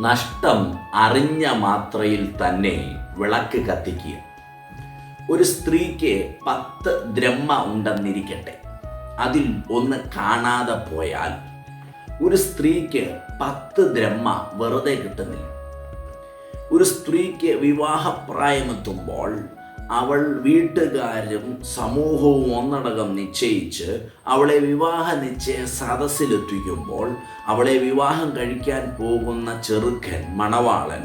നഷ്ടം അറിഞ്ഞ മാത്രയിൽ തന്നെ വിളക്ക് കത്തിക്കുക. ഒരു സ്ത്രീക്ക് പത്ത് ദ്രഹ്മ ഉണ്ടെന്നിരിക്കട്ടെ. അതിൽ ഒന്ന് കാണാതെ പോയാൽ ഒരു സ്ത്രീക്ക് പത്ത് ദ്രഹ്മ വെറുതെ കിട്ടുന്നില്ല. ഒരു സ്ത്രീക്ക് വിവാഹപ്രായമെത്തുമ്പോൾ അവൾ വീട്ടുകാരും സമൂഹവും ഒന്നടങ്കം നിശ്ചയിച്ച് അവളെ വിവാഹ നിശ്ചയ സദസ്സിലെത്തിക്കുമ്പോൾ അവളെ വിവാഹം കഴിക്കാൻ പോകുന്ന ചെറുക്കൻ മണവാളൻ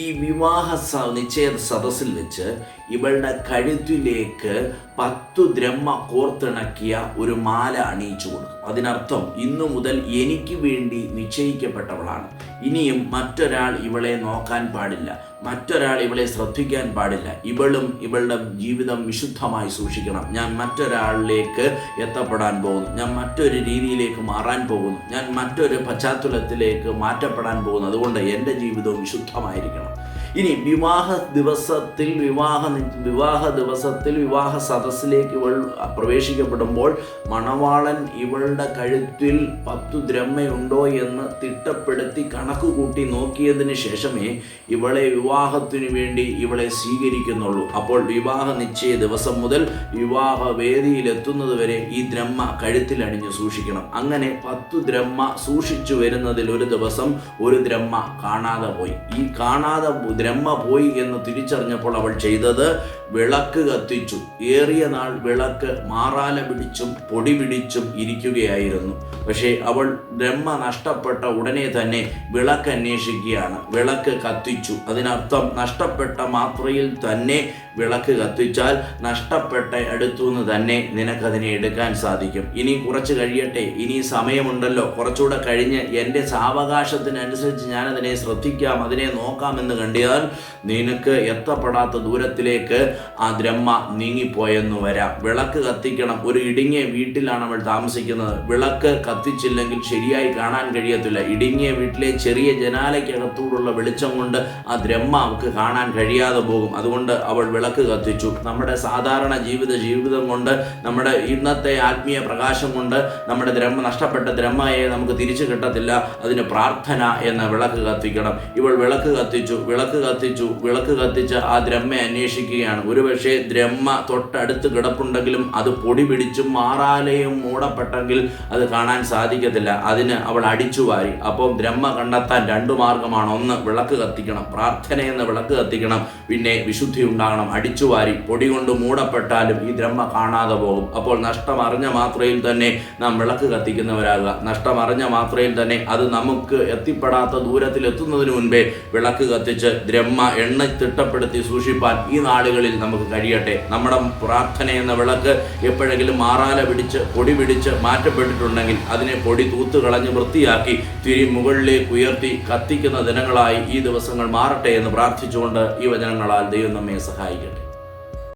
ഈ വിവാഹ നിശ്ചയ സദസ്സിൽ വെച്ച് ഇവളുടെ കഴുത്തിലേക്ക് പത്തു ദ്രഹ്മ കോർത്തിണക്കിയ ഒരു മാല അണിയിച്ചു കൊടുക്കും അതിനർത്ഥം ഇന്നു മുതൽ എനിക്ക് വേണ്ടി നിശ്ചയിക്കപ്പെട്ടവളാണ്. ഇനിയും മറ്റൊരാൾ ഇവളെ നോക്കാൻ പാടില്ല. മറ്റൊരാൾ ഇവളെ ശ്രദ്ധിക്കാൻ പാടില്ല. ഇവളും ഇവളുടെ ജീവിതം വിശുദ്ധമായി സൂക്ഷിക്കണം. ഞാൻ മറ്റൊരാളിലേക്ക് എത്തപ്പെടാൻ പോകുന്നു. ഞാൻ മറ്റൊരു രീതിയിലേക്ക് മാറാൻ പോകുന്നു. ഞാൻ മറ്റൊരു പശ്ചാത്തലത്തിലേക്ക് മാറ്റപ്പെടാൻ പോകുന്നു. അതുകൊണ്ട് എന്റെ ജീവിതവും വിശുദ്ധമായിരിക്കണം. ഇനി വിവാഹ ദിവസത്തിൽ വിവാഹ വിവാഹ ദിവസത്തിൽ വിവാഹ സദസ്സിലേക്ക് ഇവൾ പ്രവേശിക്കപ്പെടുമ്പോൾ മണവാളൻ ഇവളുടെ കഴുത്തിൽ പത്തു ദ്രഹ്മയുണ്ടോ എന്ന് തിട്ടപ്പെടുത്തി കണക്ക് കൂട്ടി നോക്കിയതിന് ശേഷമേ ഇവളെ വിവാഹത്തിനു വേണ്ടി ഇവളെ സ്വീകരിക്കുന്നുള്ളൂ. അപ്പോൾ വിവാഹ നിശ്ചയ ദിവസം മുതൽ വിവാഹ വേദിയിലെത്തുന്നത് വരെ ഈ ദ്രഹ്മ കഴുത്തിൽ അണിഞ്ഞ് സൂക്ഷിക്കണം. അങ്ങനെ പത്തു ദ്രഹ്മ സൂക്ഷിച്ചു വരുന്നതിൽ ഒരു ദിവസം ഒരു ദ്രഹ്മ കാണാതെ പോയി. ഈ കാണാതെ ദ്രഹ്മ പോയി എന്ന് തിരിച്ചറിഞ്ഞപ്പോൾ അവൾ ചെയ്തത് വിളക്ക് കത്തിച്ചു. ഏറിയ നാൾ വിളക്ക് മാറാല പിടിച്ചും പൊടി പിടിച്ചും ഇരിക്കുകയായിരുന്നു. പക്ഷേ അവൾ ബ്രഹ്മ നഷ്ടപ്പെട്ട ഉടനെ തന്നെ വിളക്ക് അന്വേഷിക്കുകയാണ്. വിളക്ക് കത്തിച്ചു. അതിനർത്ഥം നഷ്ടപ്പെട്ട മാത്രയിൽ തന്നെ വിളക്ക് കത്തിച്ചാൽ നഷ്ടപ്പെട്ട അടുത്തു നിന്ന് തന്നെ നിനക്കതിനെ എടുക്കാൻ സാധിക്കും. ഇനി കുറച്ച് കഴിയട്ടെ. ഇനി സമയമുണ്ടല്ലോ. കുറച്ചുകൂടെ കഴിഞ്ഞ് എന്റെ സാവകാശത്തിനനുസരിച്ച് ഞാനതിനെ ശ്രദ്ധിക്കാം അതിനെ നോക്കാമെന്ന് കണ്ടിയാൽ നിനക്ക് എത്തപ്പെടാത്ത ദൂരത്തിലേക്ക് ആ ദ്രഹ്മ നീങ്ങിപ്പോയെന്ന് വരാം. വിളക്ക് കത്തിക്കണം. ഒരു ഇടുങ്ങിയ വീട്ടിലാണ് അവൾ താമസിക്കുന്നത്. വിളക്ക് കത്തിച്ചില്ലെങ്കിൽ ശരിയായി കാണാൻ കഴിയത്തില്ല. ഇടുങ്ങിയ വീട്ടിലെ ചെറിയ ജനാലയ്ക്കകത്തൂടുള്ള വെളിച്ചം കൊണ്ട് ആ ദ്രഹ്മ അവൾക്ക് കാണാൻ കഴിയാതെ പോകും. അതുകൊണ്ട് അവൾ വിളക്ക് കത്തിച്ചു. നമ്മുടെ സാധാരണ ജീവിത ജീവിതം കൊണ്ട് നമ്മുടെ ഇന്നത്തെ ആത്മീയ പ്രകാശം കൊണ്ട് നമ്മുടെ ദ്രഹ്മ നഷ്ടപ്പെട്ട ദ്രഹ്മയെ നമുക്ക് തിരിച്ചു കിട്ടത്തില്ല. അതിന് പ്രാർത്ഥന എന്ന വിളക്ക് കത്തിക്കണം. ഇവൾ വിളക്ക് കത്തിച്ചു. വിളക്ക് കത്തിച്ചു. വിളക്ക് കത്തിച്ച് ആ ദ്രഹ്മയെ അന്വേഷിക്കുകയാണ്. ഒരുപക്ഷെ ദ്രഹ്മ തൊട്ടടുത്ത് കിടപ്പുണ്ടെങ്കിലും അത് പൊടി പിടിച്ചും മാറാലയും മൂടപ്പെട്ടെങ്കിൽ അത് കാണാൻ സാധിക്കത്തില്ല. അതിന് അവൾ അടിച്ചു വാരി. അപ്പോൾ ബ്രഹ്മ കണ്ടെത്താൻ രണ്ടു മാർഗമാണ്. ഒന്ന് വിളക്ക് കത്തിക്കണം. പ്രാർത്ഥനയെന്ന് വിളക്ക് കത്തിക്കണം. പിന്നെ വിശുദ്ധി ഉണ്ടാകണം. അടിച്ചു വാരി. പൊടി കൊണ്ട് മൂടപ്പെട്ടാലും ഈ ബ്രഹ്മ കാണാതെ പോകും. അപ്പോൾ നഷ്ടം അറിഞ്ഞ മാത്രയിൽ തന്നെ നാം വിളക്ക് കത്തിക്കുന്നവരാകുക. നഷ്ടം അറിഞ്ഞ മാത്രയിൽ തന്നെ അത് നമുക്ക് എത്തിപ്പെടാത്ത ദൂരത്തിൽ എത്തുന്നതിന് മുൻപേ വിളക്ക് കത്തിച്ച് ബ്രഹ്മ എണ്ണ തിട്ടപ്പെടുത്തി സൂക്ഷിപ്പാൻ ഈ നാളുകളിൽ നമുക്ക് കഴിയട്ടെ. നമ്മുടെ പ്രാർത്ഥന എന്ന വിളക്ക് എപ്പോഴെങ്കിലും മാറാല പിടിച്ച് പൊടി പിടിച്ച് മാറ്റപ്പെട്ടിട്ടുണ്ടെങ്കിൽ അതിനെ പൊടി തൂത്ത് കളഞ്ഞ് വൃത്തിയാക്കി തിരി മുകളിലേക്ക് ഉയർത്തി കത്തിക്കുന്ന ദിനങ്ങളായി ഈ ദിവസങ്ങൾ മാറട്ടെ എന്ന് പ്രാർത്ഥിച്ചുകൊണ്ട് ഈ വചനങ്ങളാൽ ദൈവം നമ്മെ സഹായിക്കട്ടെ.